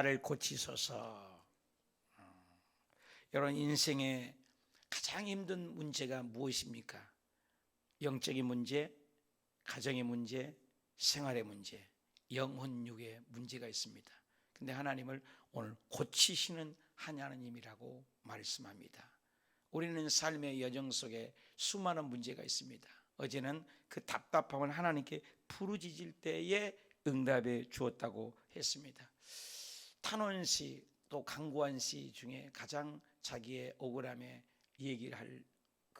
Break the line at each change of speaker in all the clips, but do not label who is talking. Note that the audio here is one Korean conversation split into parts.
나를 고치소서. 어, 여러분 인생의 가장 힘든 문제가 무엇입니까? 영적인 문제, 가정의 문제, 생활의 문제, 영혼육의 문제가 있습니다. 근데 하나님을 오늘 고치시는 하나님이라고 말씀합니다. 우리는 삶의 여정 속에 수많은 문제가 있습니다. 어제는 그 답답함을 하나님께 부르짖을 때에 응답해 주었다고 했습니다. 탄원 씨, 또 강구한 씨 중에 가장 자기의 억울함에 얘기를 할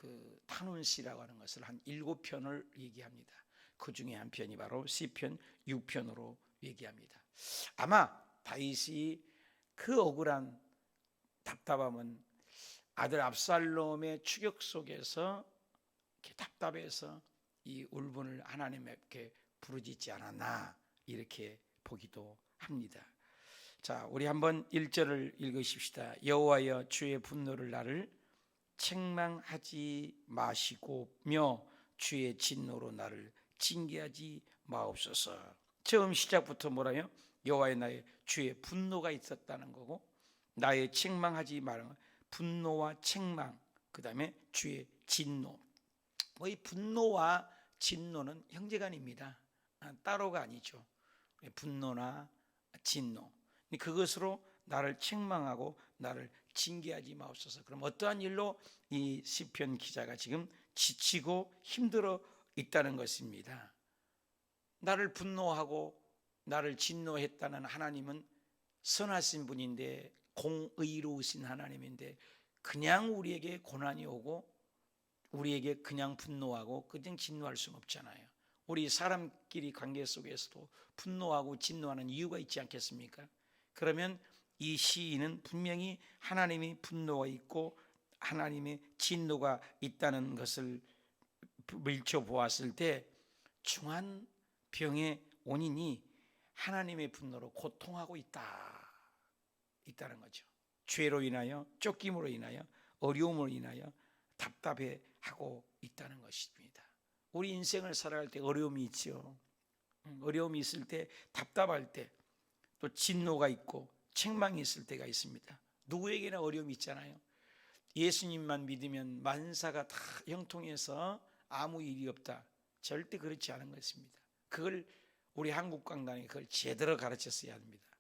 그 탄원 씨라고 하는 것을 한 일곱 편을 얘기합니다. 그 중에 한 편이 바로 시편 6편으로 얘기합니다. 아마 다윗이 그 억울한 답답함은 아들 압살롬의 추격 속에서 이렇게 답답해서 이 울분을 하나님께 부르짖지 않았나 이렇게 보기도 합니다. 자, 우리 한번 1절을 읽으십시다. 여호와여 주의 분노를 나를 책망하지 마시고며 주의 진노로 나를 징계하지 마옵소서. 처음 시작부터 뭐라요? 여호와의 나의 주의 분노가 있었다는 거고 나의 책망하지 말은 분노와 책망 그다음에 주의 진노. 뭐 이 분노와 진노는 형제간입니다. 아, 따로가 아니죠. 분노나 진노. 그것으로 나를 책망하고 나를 징계하지 마옵소서. 그럼 어떠한 일로 이 시편 기자가 지금 지치고 힘들어 있다는 것입니다. 나를 분노하고 나를 진노했다는 하나님은 선하신 분인데 공의로우신 하나님인데 그냥 우리에게 고난이 오고 우리에게 그냥 분노하고 그냥 진노할 수는 없잖아요. 우리 사람끼리 관계 속에서도 분노하고 진노하는 이유가 있지 않겠습니까? 그러면 이 시인은 분명히 하나님이 분노가 있고 하나님의 진노가 있다는 것을 밀쳐 보았을 때 중한 병의 원인이 하나님의 분노로 고통하고 있다. 있다는 거죠. 죄로 인하여 쫓김으로 인하여 어려움으로 인하여 답답해 하고 있다는 것입니다. 우리 인생을 살아갈 때 어려움이 있죠. 음, 어려움이 있을 때 답답할 때 또 진노가 있고 책망이 있을 때가 있습니다. 누구에게나 어려움이 있잖아요. 예수님만 믿으면 만사가 다 형통해서 아무 일이 없다. 절대 그렇지 않은 것입니다. 그걸 우리 한국 강단에 그걸 제대로 가르쳤어야 합니다.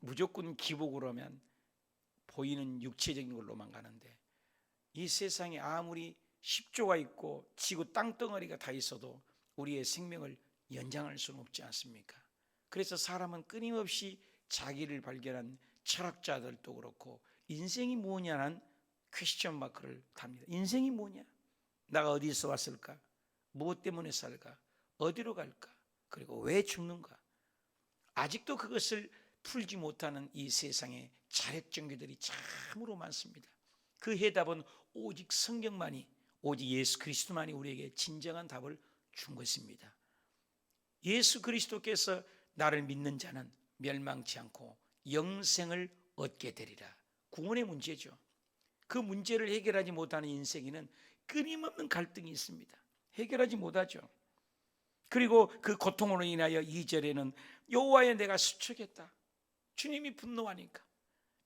무조건 기복으로 하면 보이는 육체적인 걸로만 가는데 이 세상에 아무리 십조가 있고 지구 땅덩어리가 다 있어도 우리의 생명을 연장할 수는 없지 않습니까? 그래서 사람은 끊임없이 자기를 발견한 철학자들도 그렇고 인생이 뭐냐는 퀘스천 마크를 답니다. 인생이 뭐냐? 나가 어디서 왔을까? 무엇 때문에 살까? 어디로 갈까? 그리고 왜 죽는가? 아직도 그것을 풀지 못하는 이 세상에 자력정교들이 참으로 많습니다. 그 해답은 오직 성경만이 오직 예수 그리스도만이 우리에게 진정한 답을 준 것입니다. 예수 그리스도께서 나를 믿는 자는 멸망치 않고 영생을 얻게 되리라. 구원의 문제죠. 그 문제를 해결하지 못하는 인생에는 끊임없는 갈등이 있습니다. 해결하지 못하죠. 그리고 그 고통으로 인하여 2절에는 여호와의 내가 수축했다. 주님이 분노하니까.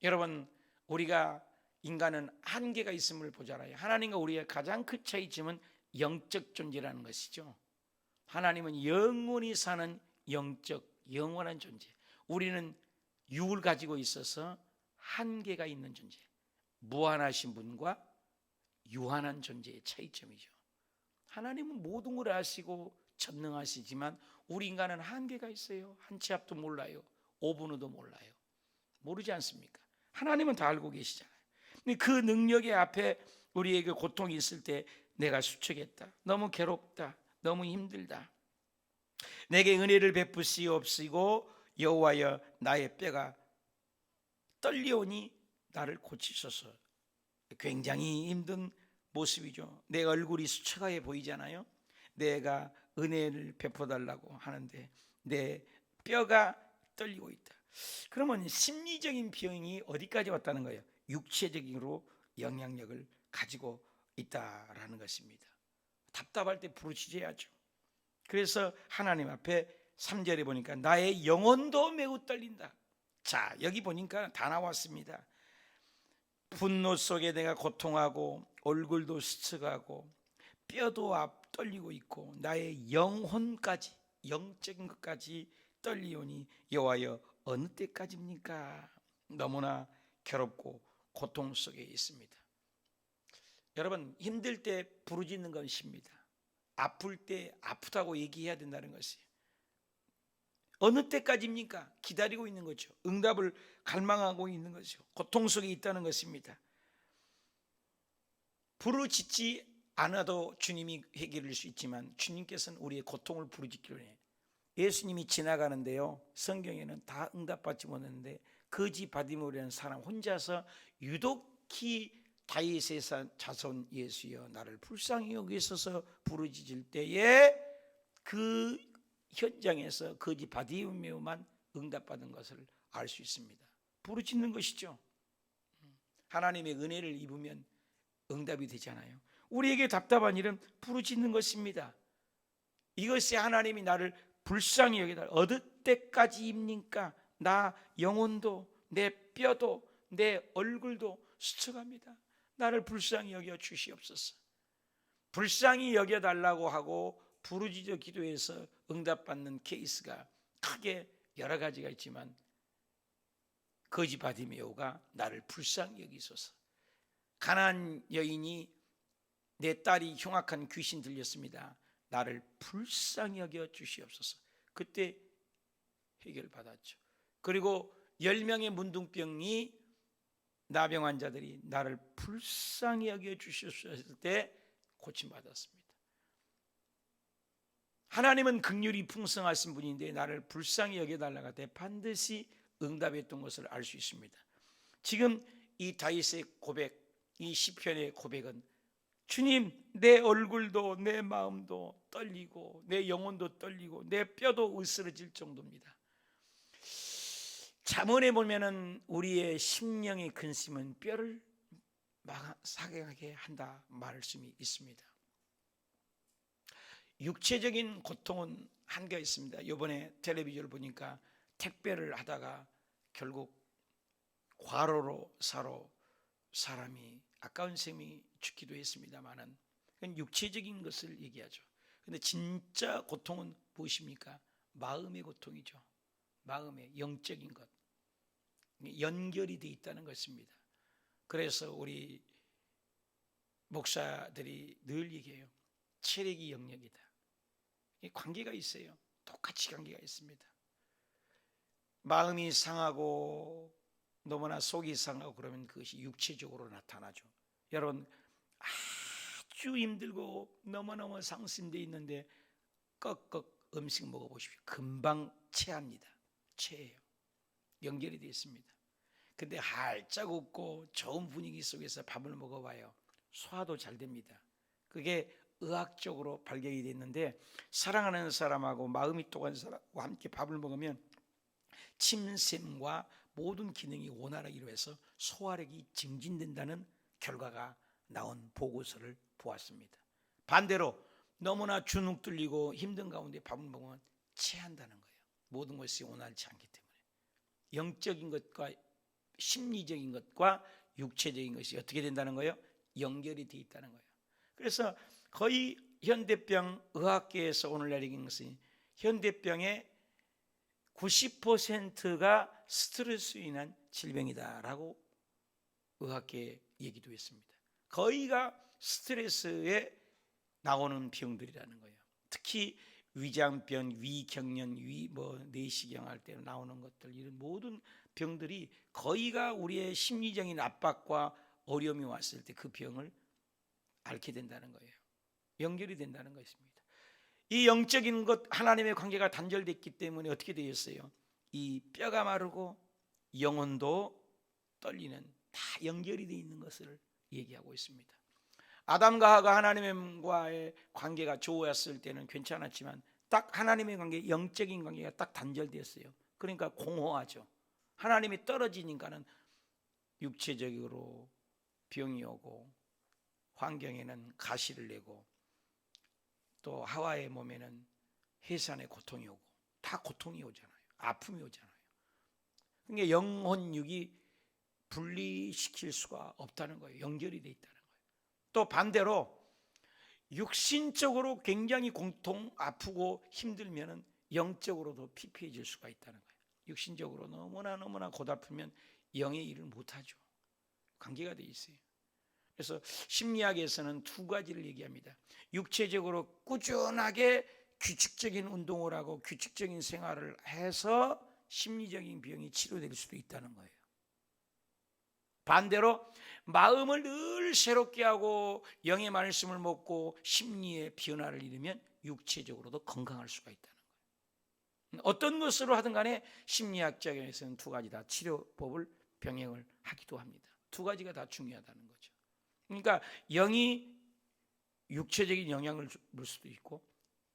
여러분 우리가 인간은 한계가 있음을 보잖아요. 하나님과 우리의 가장 큰 차이점은 영적 존재라는 것이죠. 하나님은 영원히 사는 영적 영원한 존재. 우리는 육을 가지고 있어서 한계가 있는 존재. 무한하신 분과 유한한 존재의 차이점이죠. 하나님은 모든 걸 아시고 전능하시지만 우리 인간은 한계가 있어요. 한 치 앞도 몰라요. 5분 후도 몰라요. 모르지 않습니까? 하나님은 다 알고 계시잖아요. 근데 그 능력의 앞에 우리에게 고통이 있을 때 내가 수척했다. 너무 괴롭다. 너무 힘들다. 내게 은혜를 베푸시옵시고 여호와여 나의 뼈가 떨려오니 나를 고치소서. 굉장히 힘든 모습이죠. 내 얼굴이 수척하게 보이잖아요. 내가 은혜를 베풀어 달라고 하는데 내 뼈가 떨리고 있다. 그러면 심리적인 병이 어디까지 왔다는 거예요? 육체적으로 영향력을 가지고 있다라는 것입니다. 답답할 때 부르짖어야죠. 그래서 하나님 앞에 3절에 보니까 나의 영혼도 매우 떨린다. 자, 여기 보니까 다 나왔습니다. 분노 속에 내가 고통하고 얼굴도 스쳐가고 뼈도 앞 떨리고 있고 나의 영혼까지 영적인 것까지 떨리오니 여호와여 어느 때까지입니까? 너무나 괴롭고 고통 속에 있습니다. 여러분 힘들 때 부르짖는 건 쉽니다. 아플 때 아프다고 얘기해야 된다는 것이에요. 어느 때까지입니까? 기다리고 있는 거죠. 응답을 갈망하고 있는 거죠. 고통 속에 있다는 것입니다. 부르짖지 않아도 주님이 해결할 수 있지만 주님께서는 우리의 고통을 부르짖기로 해요. 예수님이 지나가는데요. 성경에는 다 응답받지 못했는데 거지 바디모리라는 사람 혼자서 유독히 다윗의 자손 예수여 나를 불쌍히 여기소서 부르짖을 때에 그 현장에서 거지 바디메오만 응답받은 것을 알 수 있습니다. 부르짖는 것이죠. 하나님의 은혜를 입으면 응답이 되잖아요. 우리에게 답답한 일은 부르짖는 것입니다. 이것이 하나님이 나를 불쌍히 여기다 어느 때까지 입니까? 나 영혼도 내 뼈도 내 얼굴도 스쳐갑니다. 나를 불쌍히 여겨 주시옵소서. 불쌍히 여겨 달라고 하고 부르짖어 기도해서 응답받는 케이스가 크게 여러 가지가 있지만 거지 바디메오가 나를 불쌍히 여기소서. 가난 여인이 내 딸이 흉악한 귀신 들렸습니다. 나를 불쌍히 여겨 주시옵소서. 그때 해결받았죠. 그리고 10명의 문둥병이 나병 환자들이 나를 불쌍히 여겨 했을 때 고침 받았습니다. 하나님은 극률이 풍성하신 분인데 나를 불쌍히 여겨 달라고 할때 반드시 응답했던 것을 알 수 있습니다. 지금 이 다윗의 고백, 이 시편의 고백은 주님 내 얼굴도 내 마음도 떨리고 내 영혼도 떨리고 내 뼈도 으스러질 정도입니다. 잠언에 보면은 우리의 심령의 근심은 뼈를 사경하게 한다 말씀이 있습니다. 육체적인 고통은 한계가 있습니다. 이번에 텔레비전을 보니까 택배를 하다가 결국 과로로 사로 사람이 아까운 셈이 죽기도 했습니다만은 육체적인 것을 얘기하죠. 근데 진짜 고통은 무엇입니까? 마음의 고통이죠. 마음의 영적인 것. 연결이 돼 있다는 것입니다. 그래서 우리 목사들이 늘 얘기해요. 체력이 영역이다. 관계가 있어요. 똑같이 관계가 있습니다. 마음이 상하고 너무나 속이 상하고 그러면 그것이 육체적으로 나타나죠. 여러분 아주 힘들고 너무너무 상심돼 있는데 꺽꺽 음식 먹어보십시오. 금방 체합니다. 체해요. 연결이 되어 있습니다. 근데 활짝 웃고 좋은 분위기 속에서 밥을 먹어봐요. 소화도 잘 됩니다. 그게 의학적으로 발견이 됐는데 사랑하는 사람하고 마음이 똑같은 사람과 함께 밥을 먹으면 침샘과 모든 기능이 원활하게 이루어서 소화력이 증진된다는 결과가 나온 보고서를 보았습니다. 반대로 너무나 주눅 들리고 힘든 가운데 밥을 먹으면 체한다는 거예요. 모든 것이 원활치 않기 때문에 영적인 것과 심리적인 것과 육체적인 것이 어떻게 된다는 거예요? 연결이 되어 있다는 거예요. 그래서 거의 현대병 의학계에서 오늘날 얘기한 것은 현대병의 90%가 스트레스로 인한 질병이다라고 의학계 얘기도 했습니다. 거의가 스트레스에 나오는 병들이라는 거예요. 특히 위장병, 위경련, 위 뭐 내시경 할 때 나오는 것들 이런 모든 병들이 거의가 우리의 심리적인 압박과 어려움이 왔을 때 그 병을 앓게 된다는 거예요. 연결이 된다는 것입니다. 이 영적인 것 하나님의 관계가 단절됐기 때문에 어떻게 되었어요? 이 뼈가 마르고 영혼도 떨리는 다 연결이 되어 있는 것을 얘기하고 있습니다. 아담과 하가 하나님과의 관계가 좋았을 때는 괜찮았지만 딱 하나님의 관계, 영적인 관계가 딱 단절되었어요. 그러니까 공허하죠. 하나님이 떨어지니까는 육체적으로 병이 오고 환경에는 가시를 내고 또 하와의 몸에는 해산의 고통이 오고 다 고통이 오잖아요. 아픔이 오잖아요. 그러니까 영혼 육이 분리시킬 수가 없다는 거예요. 연결이 돼 있다는 거예요. 또 반대로 육신적으로 굉장히 공통 아프고 힘들면은 영적으로도 피폐해질 수가 있다는 거예요. 육신적으로 너무나 너무나 고달프면 영의 일을 못 하죠. 관계가 돼 있어요. 그래서 심리학에서는 두 가지를 얘기합니다. 육체적으로 꾸준하게 규칙적인 운동을 하고 규칙적인 생활을 해서 심리적인 병이 치료될 수도 있다는 거예요. 반대로 마음을 늘 새롭게 하고 영의 말씀을 먹고 심리의 변화를 이루면 육체적으로도 건강할 수가 거예요. 어떤 것으로 하든 간에 심리학적에서는 두 가지 다 치료법을 병행을 하기도 합니다. 두 가지가 다 중요하다는 거죠. 그러니까 영이 육체적인 영향을 줄 수도 있고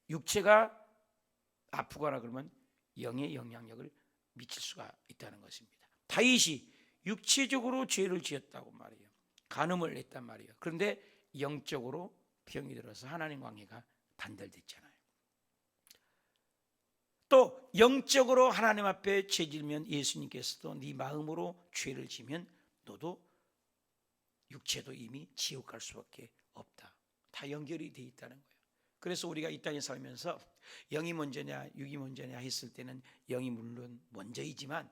육체가 아프거나 그러면 영의 영향력을 미칠 수가 있다는 것입니다. 다윗이 육체적으로 죄를 지었다고 말이에요. 간음을 했단 말이에요. 그런데 영적으로 병이 들어서 하나님 관계가 단절됐잖아요. 또 영적으로 하나님 앞에 죄질면 예수님께서도 네 마음으로 죄를 지면 너도 육체도 이미 지옥 갈 수밖에 없다. 다 연결이 돼 있다는 거예요. 그래서 우리가 이 땅에 살면서 영이 먼저냐 육이 먼저냐 했을 때는 영이 물론 먼저이지만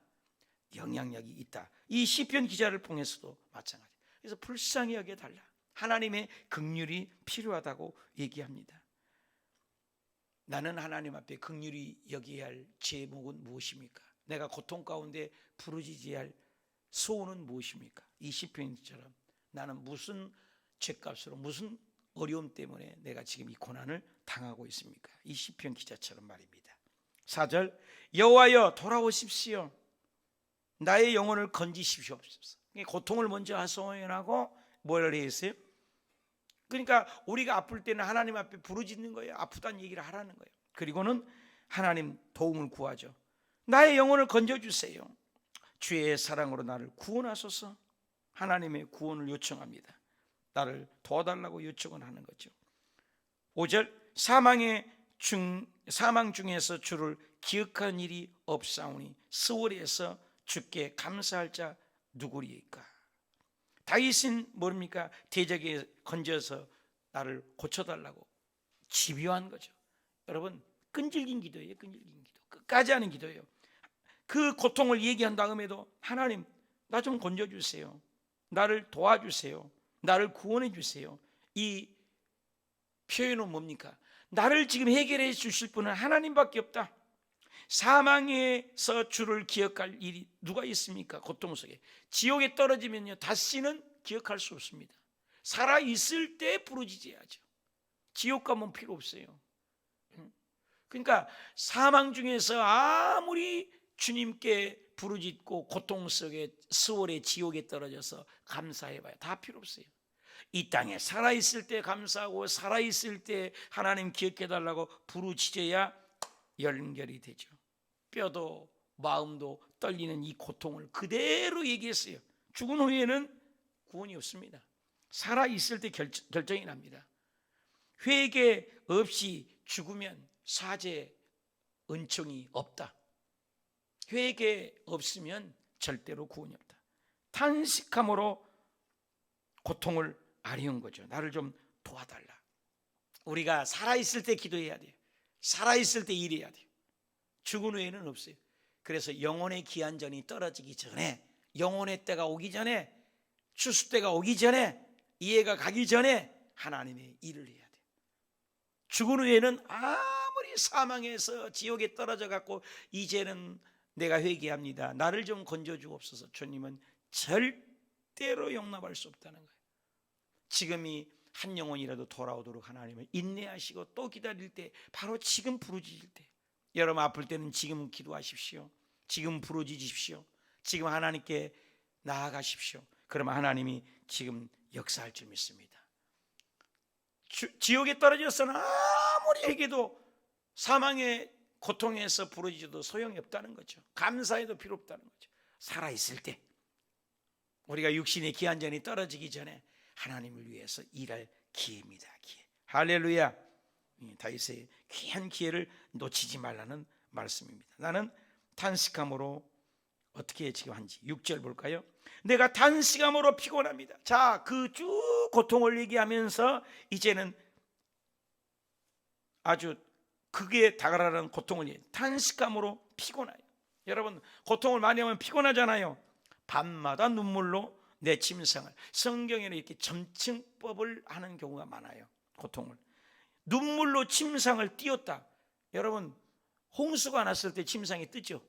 영향력이 있다. 이 시편 기자를 통해서도 마찬가지. 그래서 불쌍히 여겨 달라. 하나님의 긍휼이 필요하다고 얘기합니다. 나는 하나님 앞에 긍휼히 여기야 할 제목은 무엇입니까? 내가 고통 가운데 부르짖어야 할 소원은 무엇입니까? 이 시편처럼 나는 무슨 죄값으로 무슨 어려움 때문에 내가 지금 이 고난을 당하고 있습니까? 이 시편 기자처럼 말입니다. 4절 여호와여 돌아오십시오. 나의 영혼을 건지십시옵소서. 고통을 먼저 하소연하고 뭘 했어요? 그러니까 우리가 아플 때는 하나님 앞에 부르짖는 거예요. 아프다는 얘기를 하라는 거예요. 그리고는 하나님 도움을 구하죠. 나의 영혼을 건져 주세요. 주의 사랑으로 나를 구원하소서. 하나님의 구원을 요청합니다. 나를 도와달라고 요청을 하는 거죠. 5절 사망의 중 사망 중에서 주를 기억한 일이 없사오니 스월에서 주께 감사할 자 누구리까? 다윗은 뭡니까? 대적에 건져서 나를 고쳐달라고 집요한 거죠. 여러분 끈질긴 기도예요. 끈질긴 기도. 끝까지 하는 기도예요. 그 고통을 얘기한 다음에도 하나님 나 좀 건져주세요. 나를 도와주세요. 나를 구원해 주세요. 이 표현은 뭡니까? 나를 지금 해결해 주실 분은 하나님밖에 없다. 사망에서 주를 기억할 일이 누가 있습니까? 고통 속에. 지옥에 떨어지면요. 다시는 기억할 수 없습니다. 살아 있을 때 부르짖어야죠. 지옥 가면 필요 없어요. 그러니까 사망 중에서 아무리 주님께 부르짖고 고통 속에 수월의 지옥에 떨어져서 감사해봐요. 다 필요 없어요. 이 땅에 살아 있을 때 감사하고 살아 있을 때 하나님 기억해 달라고 부르짖어야 연결이 되죠. 뼈도 마음도 떨리는 이 고통을 그대로 얘기했어요. 죽은 후에는 구원이 없습니다. 살아 있을 때 결, 결정이 납니다. 회개 없이 죽으면 사죄 은총이 없다. 회개 없으면 절대로 구원이 없다. 탄식함으로 고통을 아리운 거죠. 나를 좀 도와달라. 우리가 살아 있을 때 기도해야 돼요. 살아 있을 때 일해야 돼요. 죽은 후에는 없어요. 그래서 영혼의 기한전이 떨어지기 전에 영혼의 때가 오기 전에 추수 때가 오기 전에 이해가 가기 전에 하나님의 일을 해야 돼요. 죽은 후에는 아무리 사망해서 지옥에 떨어져 갖고 이제는 내가 회개합니다. 나를 좀 건져 주옵소서. 주님은 절대로 용납할 수 없다는 거예요. 지금이 한 영혼이라도 돌아오도록 하나님을 인내하시고 또 기다릴 때 바로 지금 부르짖을 때 여러분 아플 때는 지금 기도하십시오. 지금 부르짖으십시오. 지금 하나님께 나아가십시오. 그러면 하나님이 지금 역사할 줄 믿습니다. 주, 지옥에 떨어져서는 아무리 회개도 사망의 고통에서 부르짖어도 소용이 없다는 거죠. 감사해도 필요 없다는 거죠. 살아 있을 때 우리가 육신의 기한전이 떨어지기 전에 하나님을 위해서 일할 기회입니다. 기회. 할렐루야. 다윗의 귀한 기회를 놓치지 말라는 말씀입니다. 나는 탄식함으로 어떻게 지금 한지 6절 볼까요? 내가 단시감으로 피곤합니다. 자, 그 쭉 고통을 얘기하면서 이제는 아주 극에 다가라는 고통을 얘기- 단식감으로 피곤해요. 여러분 고통을 많이 하면 피곤하잖아요. 밤마다 눈물로 내 침상을 성경에는 이렇게 점층법을 하는 경우가 많아요. 고통을 눈물로 침상을 띄었다. 여러분 홍수가 났을 때 침상이 뜨죠.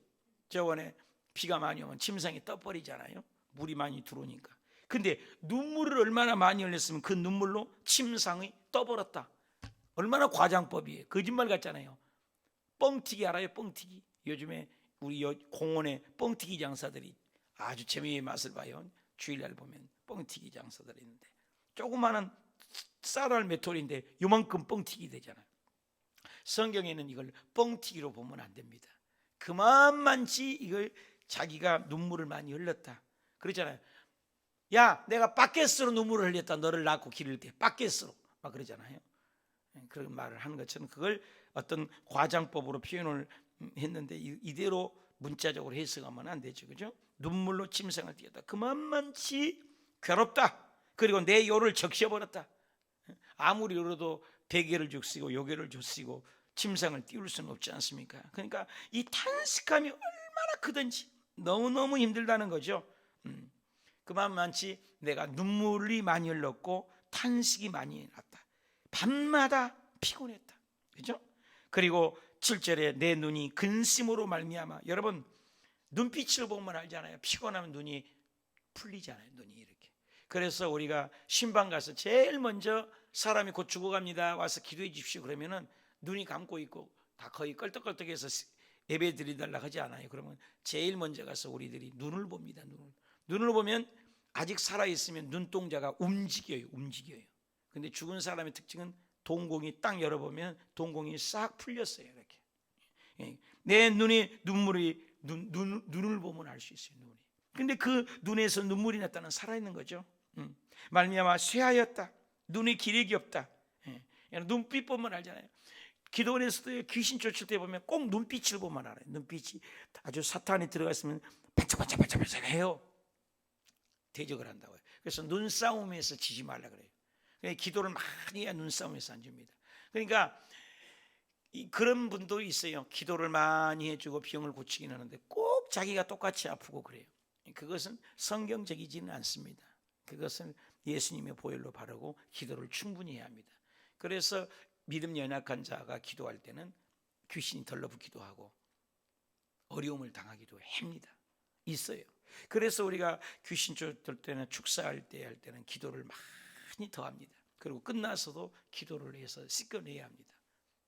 저번에 비가 많이 오면 침상이 떠버리잖아요. 물이 많이 들어오니까. 근데 눈물을 얼마나 많이 흘렸으면 그 눈물로 침상이 떠버렸다. 얼마나 과장법이에요. 거짓말 같잖아요. 뻥튀기 알아요? 뻥튀기. 요즘에 우리 여- 공원에 뻥튀기 장사들이 아주 재미의 맛을 봐요. 주일날 보면 뻥튀기 장사들이 있는데 조그마한 쌀알 메토리인데 요만큼 뻥튀기 되잖아요. 성경에는 이걸 뻥튀기로 보면 안 됩니다. 그만만치 이걸 자기가 눈물을 많이 흘렸다. 그러잖아요. 야, 내가 바켓으로 눈물을 흘렸다. 너를 낳고 기를 때 바켓으로 막 그러잖아요. 예, 그런 말을 하는 것처럼 그걸 어떤 과장법으로 표현을 했는데 이- 이대로 문자적으로 해석하면 안 되죠. 그죠? 눈물로 침상을 띄었다. 그만만치 괴롭다. 그리고 내 요를 적셔버렸다. 아무리 울어도 베개를 죽쓰고 요괴를 죽쓰고 침상을 띄울 수는 없지 않습니까? 그러니까 이 탄식함이 얼마나 크든지 너무너무 힘들다는 거죠. 음. 그만만치 내가 눈물이 많이 흘렀고 탄식이 많이 났다. 밤마다 피곤했다. 그죠? 그리고 7절에 내 눈이 근심으로 말미암아 여러분 눈빛을 보면 알잖아요. 피곤하면 눈이 풀리잖아요. 눈이 이렇게. 그래서 우리가 신방 가서 제일 먼저 사람이 곧 죽어갑니다. 와서 기도해 주십시오. 그러면은 눈이 감고 있고 다 거의 껄떡껄떡해서 예배 드리달라 하지 않아요. 그러면 제일 먼저 가서 우리들이 눈을 봅니다. 눈을. 눈을 보면 아직 살아 있으면 눈동자가 움직여요. 움직여요. 근데 죽은 사람의 특징은 동공이 딱 열어보면 동공이 싹 풀렸어요. 이렇게. 예. 내 눈이 눈물이 눈, 눈, 눈을 보면 알 수 있어요. 눈이. 근데 그 눈에서 눈물이 났다는 살아 있는 거죠. 음. 말미암아 쇠하였다. 눈에 기력이 없다. 예. 눈빛 보면 알잖아요. 기도원에서도 귀신 쫓을 때 보면 꼭 눈빛을 보면 알아요. 눈빛이 아주 사탄이 들어가 있으면 반짝반짝반짝반짝 해요. 대적을 한다고요. 그래서 눈싸움에서 지지 말라 그래요. 그러니까 기도를 많이 해야 눈싸움에서 안 줍니다. 그러니까 이 그런 분도 있어요. 기도를 많이 해주고 병을 고치긴 하는데 꼭 자기가 똑같이 아프고 그래요. 그것은 성경적이지는 않습니다. 그것은 예수님의 보혈로 바르고 기도를 충분히 해야 합니다. 그래서 믿음 연약한 자가 기도할 때는 귀신이 덜러붙기도 하고 어려움을 당하기도 합니다. 있어요. 그래서 우리가 귀신 쫓을 때는 축사할 때 할 때는 기도를 많이 더 합니다. 그리고 끝나서도 기도를 해서 씻겨내야 합니다.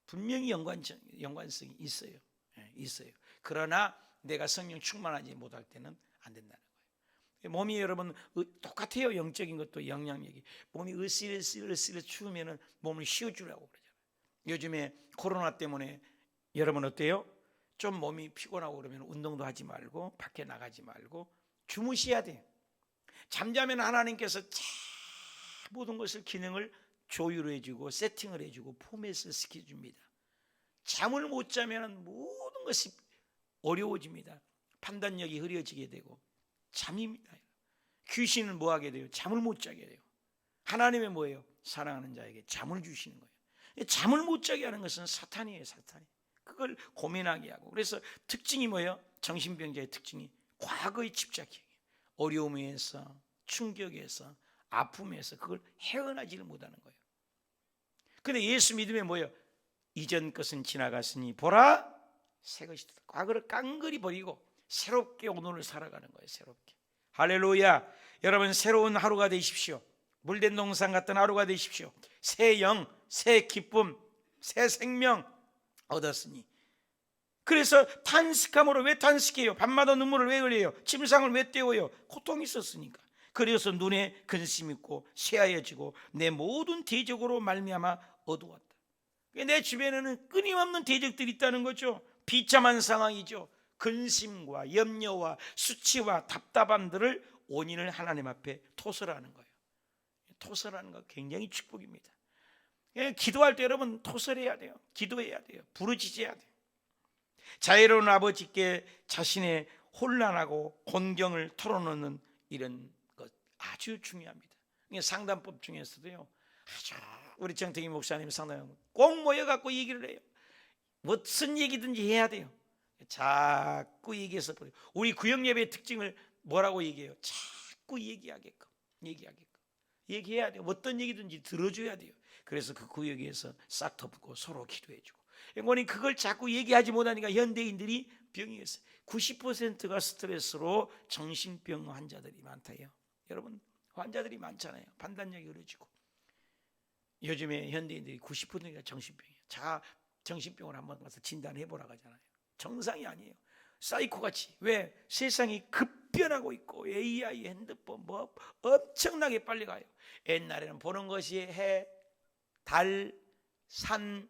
분명히 연관 연관성이 있어요. 예, 있어요. 그러나 내가 성령 충만하지 못할 때는 안 거예요. 몸이 여러분 으- 똑같아요. 영적인 것도 영향력이 몸이 으슬으슬 으슬 추우면은 몸을 쉬어주라고 그러잖아요. 요즘에 코로나 때문에 여러분 어때요? 좀 몸이 피곤하고 그러면 운동도 하지 말고 밖에 나가지 말고 주무셔야 돼요. 잠자면 하나님께서 참 모든 것을 기능을 조율해 주고 세팅을 해 주고 포맷을 시켜 줍니다. 잠을 못 자면 모든 것이 어려워집니다. 판단력이 흐려지게 되고 잠입니다. 귀신은 뭐 하게 돼요? 잠을 못 자게 돼요. 하나님의 뭐예요? 사랑하는 자에게 잠을 주시는 거예요. 잠을 못 자게 하는 것은 사탄이에요, 사탄이. 그걸 고민하게 하고. 그래서 특징이 뭐예요? 정신병자의 특징이 과거에 집착해요. 어려움에서, 충격에서, 아픔에서 그걸 헤어나지를 못하는 거예요. 근데 예수 믿음에 뭐예요? 이전 것은 지나갔으니 보라 새 것이 다 과거를 깡그리 버리고 새롭게 오늘을 살아가는 거예요. 새롭게. 할렐루야. 여러분 새로운 하루가 되십시오. 물된 농산 같은 하루가 되십시오. 새 영, 새 기쁨, 새 생명 얻었으니. 그래서 탄식함으로 왜 탄식해요? 밤마다 눈물을 왜 흘려요? 침상을 왜 떼어요? 고통이 있었으니까. 그래서 눈에 근심 있고 쇠하여지고 내 모든 대적으로 말미암아 어두웠다. 내 주변에는 끊임없는 대적들이 있다는 거죠. 비참한 상황이죠. 근심과 염려와 수치와 답답함들을 원인을 하나님 앞에 토설하는 거예요. 토설하는 거 굉장히 축복입니다. 예, 기도할 때 여러분 토설해야 돼요. 기도해야 돼요. 부르짖어야 돼요. 자애로운 아버지께 자신의 혼란하고 곤경을 털어놓는 이런 것 아주 중요합니다. 상담법 중에서도요. 아주 우리 정태기 목사님 상담 꼭 모여갖고 얘기를 해요. 무슨 얘기든지 해야 돼요. 자꾸 얘기해서 버려. 우리 구역 예배의 특징을 뭐라고 얘기해요? 자꾸 얘기하게끔, 얘기하게끔, 얘기해야 돼요. 어떤 얘기든지 들어줘야 돼요. 그래서 그 구역에서 싹 덮고 서로 기도해 주고. 영원히 그걸 자꾸 얘기하지 못하니까 현대인들이 병이 있어요. 90%가 스트레스로 정신병 환자들이 많다요. 여러분 환자들이 많잖아요. 판단력이 어려지고. 요즘에 현대인들이 90%가 정신병이에요. 자 정신병을 한번 가서 진단해 보라고 하잖아요. 정상이 아니에요. 사이코 같이 왜 세상이 급변하고 있고 AI 핸드폰 뭐 엄청나게 빨리 가요. 옛날에는 보는 것이 해, 달, 산,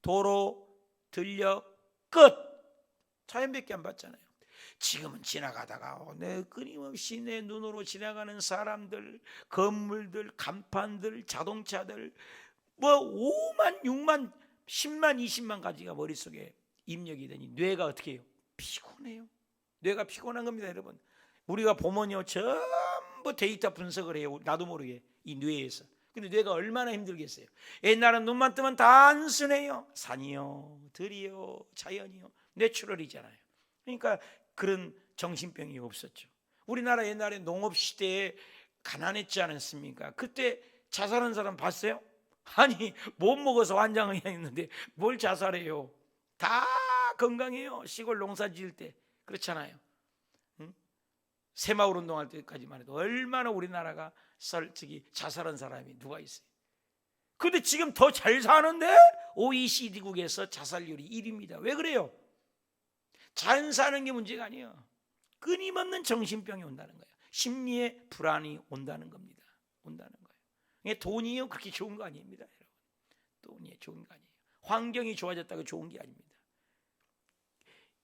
도로, 들녘 끝 자연밖에 안 봤잖아요. 지금은 지나가다가 어, 내 끊임없이 내 눈으로 지나가는 사람들, 건물들, 간판들, 자동차들 뭐 5만, 6만, 10만, 20만 가지가 머릿속에 입력이 되니 뇌가 어떻게 해요? 피곤해요. 뇌가 피곤한 겁니다, 여러분. 우리가 보면요, 전부 데이터 분석을 해요. 나도 모르게 이 뇌에서. 근데 뇌가 얼마나 힘들겠어요. 옛날은 눈만 뜨면 단순해요. 산이요, 들이요, 자연이요, 내추럴이잖아요. 그러니까 그런 정신병이 없었죠. 우리나라 옛날에 농업 시대에 가난했지 않았습니까? 그때 자살한 사람 봤어요? 아니 못 먹어서 환장을 했는데 뭘 자살해요? 다 건강해요. 시골 농사 지을 때 그렇잖아요. 응? 새마을 운동할 때까지만 해도 얼마나 우리나라가 솔직히 자살한 사람이 누가 있어요? 근데 지금 더 잘 사는데 OECD국에서 자살률이 1위입니다. 왜 그래요? 잘 사는 게 문제가 아니에요. 끊임없는 정신병이 온다는 거예요. 심리의 불안이 온다는 겁니다. 온다는 거예요. 돈이요 그렇게 좋은 거 아닙니다, 여러분. 돈이 좋은 거 아니에요. 환경이 좋아졌다고 좋은 게 아닙니다.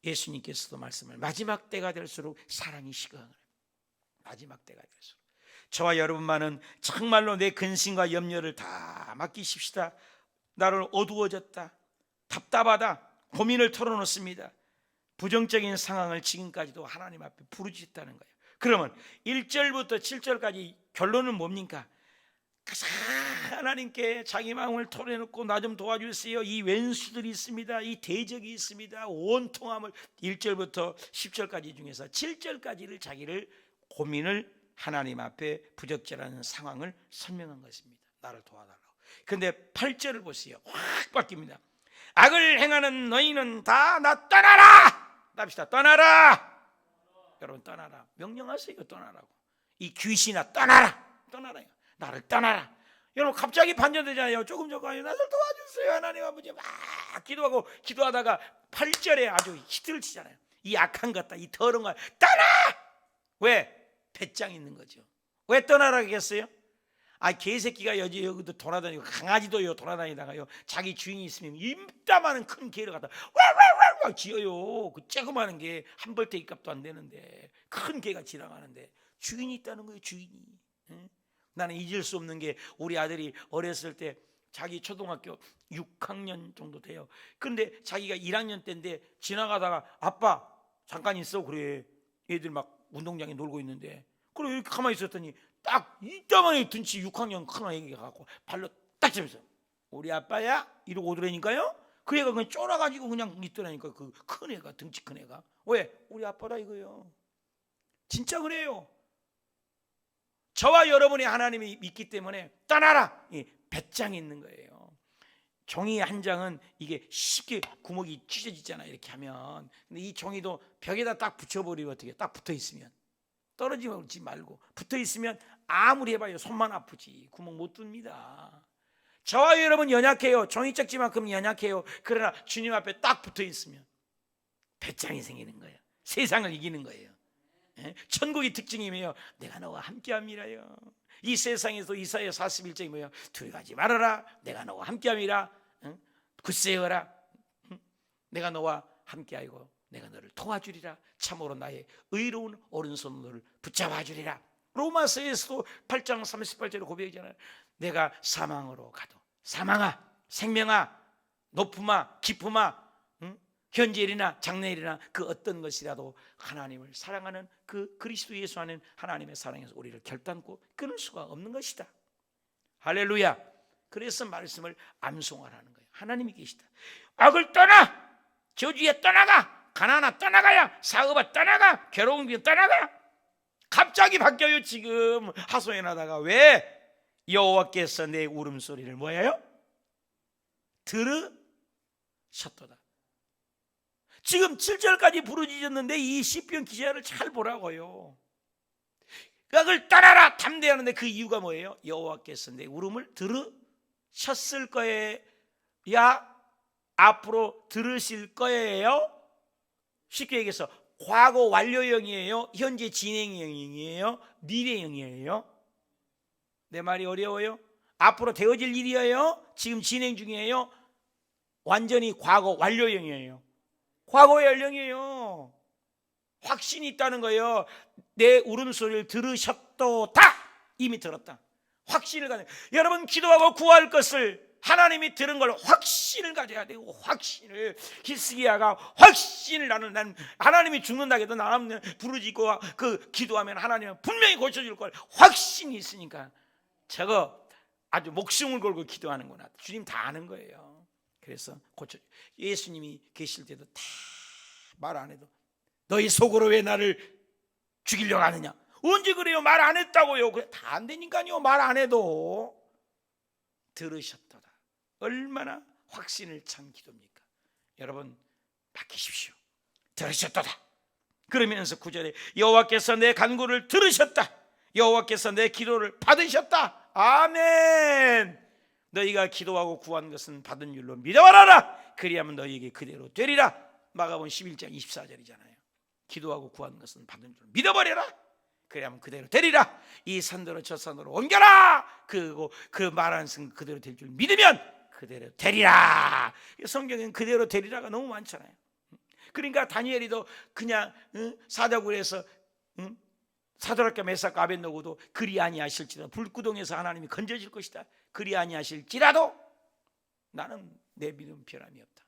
예수님께서도 말씀을 마지막 때가 될수록 사랑이 식어가는 마지막 때가 될수록 저와 여러분만은 정말로 내 근심과 염려를 다 맡기십시다. 나를 어두워졌다. 답답하다. 고민을 털어놓습니다. 부정적인 상황을 지금까지도 하나님 앞에 부르짖다는 거예요. 그러면 1절부터 7절까지 결론은 뭡니까? 하나님께 자기 마음을 털어놓고 나 좀 도와주세요. 이 왼수들이 있습니다. 이 대적이 있습니다. 온통함을 1절부터 10절까지 중에서 7절까지를 자기를 고민을 하나님 앞에 부적절한 상황을 설명한 것입니다. 나를 도와달라고. 근데 8절을 보세요. 확 바뀝니다. 악을 행하는 너희는 다 나 떠나라! 합시다. 떠나라! 여러분 떠나라. 명령하세요. 떠나라고. 이 귀신아 떠나라. 떠나라. 나를 떠나라. 여러분 갑자기 반전되잖아요. 조금 전까지 나를 도와주세요. 하나님 아버지 막 기도하고 기도하다가 8절에 아주 히트를 치잖아요. 이 악한 것다. 이 더러운 것 떠나! 왜? 배짱 있는 거죠. 왜 떠나라겠어요? 아 개새끼가 여기 여기도 돌아다니고 강아지도 요 돌아다니다가요 자기 주인이 있으면 임따마는 큰 개를 갖다 와와와와 지어요 그 쬐그마한 게 한 벌떼기 값도 안 되는데 큰 개가 지나가는데 주인이 있다는 거예요 주인이 응? 나는 잊을 수 없는 게 우리 아들이 어렸을 때 자기 초등학교 6학년 정도 돼요. 근데 자기가 1학년 때인데 지나가다가 아빠 잠깐 있어 그래. 애들 막 운동장에 놀고 있는데. 그래 이렇게 가만히 있었더니 딱 이따만에 든치 6학년 큰 애기가 갖고 발로 딱 잡면서 우리 아빠야? 이러고 오더라니까요. 그 애가 그냥 쫄아가지고 그냥 있더라니까 그 큰 애가 등치 큰 애가 왜? 우리 아빠다 이거요. 진짜 그래요. 저와 여러분이 하나님이 믿기 때문에 떠나라 이 배짱이 있는 거예요. 종이 한 장은 이게 쉽게 구멍이 찢어지잖아요. 이렇게 하면 근데 이 종이도 벽에다 딱 붙여버리면 어떻게 딱 붙어 있으면 떨어지지 말고 붙어 있으면 아무리 해봐요 손만 아프지 구멍 못 뚫습니다. 저와 여러분 연약해요. 종이 짝지만큼 연약해요. 그러나 주님 앞에 딱 붙어 있으면 배짱이 생기는 거예요. 세상을 이기는 거예요. 예? 천국의 특징이 뭐예요? 내가 너와 함께함이라요. 이 세상에서 이사야 41장이 뭐예요? 두려워하지 말아라. 내가 너와 함께함이라. 응? 굳세어라. 응? 내가 너와 함께하고 내가 너를 도와주리라. 참으로 나의 의로운 오른손 너를 붙잡아 주리라. 로마서에서도 8장 38절에 고백이잖아요. 내가 사망으로 가도 사망아 생명아 높음아 깊음아 응? 현재일이나 장래일이나 그 어떤 것이라도 하나님을 사랑하는 그 그리스도 예수 안에 하나님의 사랑에서 우리를 결단코 끊을 수가 없는 것이다. 할렐루야. 그래서 말씀을 암송하라는 거예요. 하나님이 계시다. 악을 떠나 저주에 떠나가 가난아 떠나가야 사업아 떠나가 괴로운 비 떠나가 갑자기 바뀌어요 지금 하소연하다가 왜 여호와께서 내 울음소리를 뭐예요? 들으셨도다 지금 7절까지 부르짖었는데 이 시편 기자를 잘 보라고요 악을 떠나라 담대하는데 그 이유가 뭐예요? 여호와께서 내 울음을 들으셨을 거예요 야 앞으로 들으실 거예요 쉽게 얘기해서 과거 완료형이에요 현재 진행형이에요 미래형이에요 내 말이 어려워요? 앞으로 되어질 일이에요? 지금 진행 중이에요? 완전히 과거 완료형이에요. 과거 완료형이에요. 확신이 있다는 거예요. 내 울음소리를 들으셨도다. 이미 들었다. 확신을 가져. 여러분 기도하고 구할 것을 하나님이 들은 걸 확신을 가져야 되고 확신을 히스기야가 확신을 나는 난 하나님이 죽는다 해도 나는 부르짖고 그 기도하면 하나님은 분명히 고쳐줄 걸 확신이 있으니까 저거 아주 목숨을 걸고 기도하는구나. 주님 다 아는 거예요. 그래서 고쳐 예수님이 계실 때도 다 말 안 해도 너희 속으로 왜 나를 죽이려고 하느냐? 언제 그래요? 말 안 했다고요. 다안 되니까요. 말 안 해도 들으셨도다. 얼마나 확신을 찬 기도입니까? 여러분 맡기십시오. 들으셨도다. 그러면서 구절에 여호와께서 내 간구를 들으셨다. 여호와께서 내 기도를 받으셨다. 아멘. 너희가 기도하고 구한 것은 받은 줄로 믿어라라. 그리하면 너희에게 그대로 되리라. 마가본 11장 24절이잖아요. 기도하고 구한 것은 받은 줄 믿어버려라. 그리하면 그대로 되리라. 이 산으로 저 산으로 옮겨라. 그리고 그 말하는 성 그대로 될 줄 믿으면 그대로 되리라. 성경엔 그대로 되리라가 너무 많잖아요. 그러니까 다니엘이도 그냥 응? 사자굴에서 응? 사도락과 메사과 아벤노고도 그리 아니하실지라도 불구덩에서 하나님이 건져질 것이다. 그리 아니하실지라도 나는 내 믿음 변함이 없다.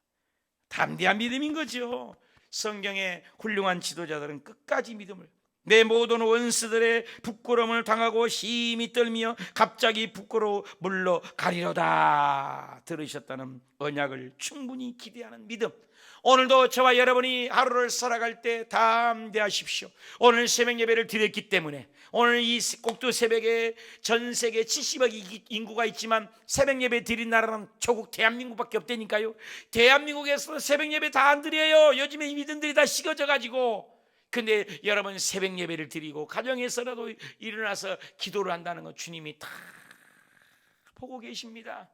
담대한 믿음인 거죠. 성경의 훌륭한 지도자들은 끝까지 믿음을 내 모든 원수들의 부끄러움을 당하고 심히 떨며 갑자기 부끄러워 물러가리로다 들으셨다는 언약을 충분히 기대하는 믿음 오늘도 저와 여러분이 하루를 살아갈 때 담대하십시오. 오늘 새벽 예배를 드렸기 때문에 오늘 이 꼭두 새벽에 전 세계 70억 인구가 있지만 새벽 예배 드린 나라는 조국 대한민국밖에 없다니까요. 대한민국에서 새벽 예배 다 안 드려요. 요즘에 이 믿음들이 다 식어져 가지고. 근데 여러분 새벽 예배를 드리고 가정에서라도 일어나서 기도를 한다는 건 주님이 다 보고 계십니다.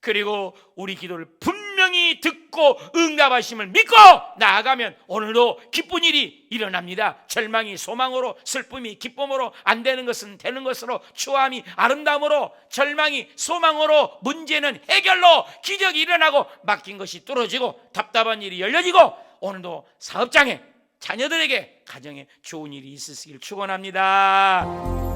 그리고 우리 기도를 분 명히 듣고 응답하심을 믿고 나아가면 오늘도 기쁜 일이 일어납니다. 절망이 소망으로, 슬픔이 기쁨으로, 안 되는 것은 되는 것으로, 추함이 아름다움으로, 절망이 소망으로, 문제는 해결로, 기적이 일어나고 맡긴 것이 뚫어지고 답답한 일이 열려지고 오늘도 사업장에 자녀들에게 가정에 좋은 일이 있으시길 축원합니다.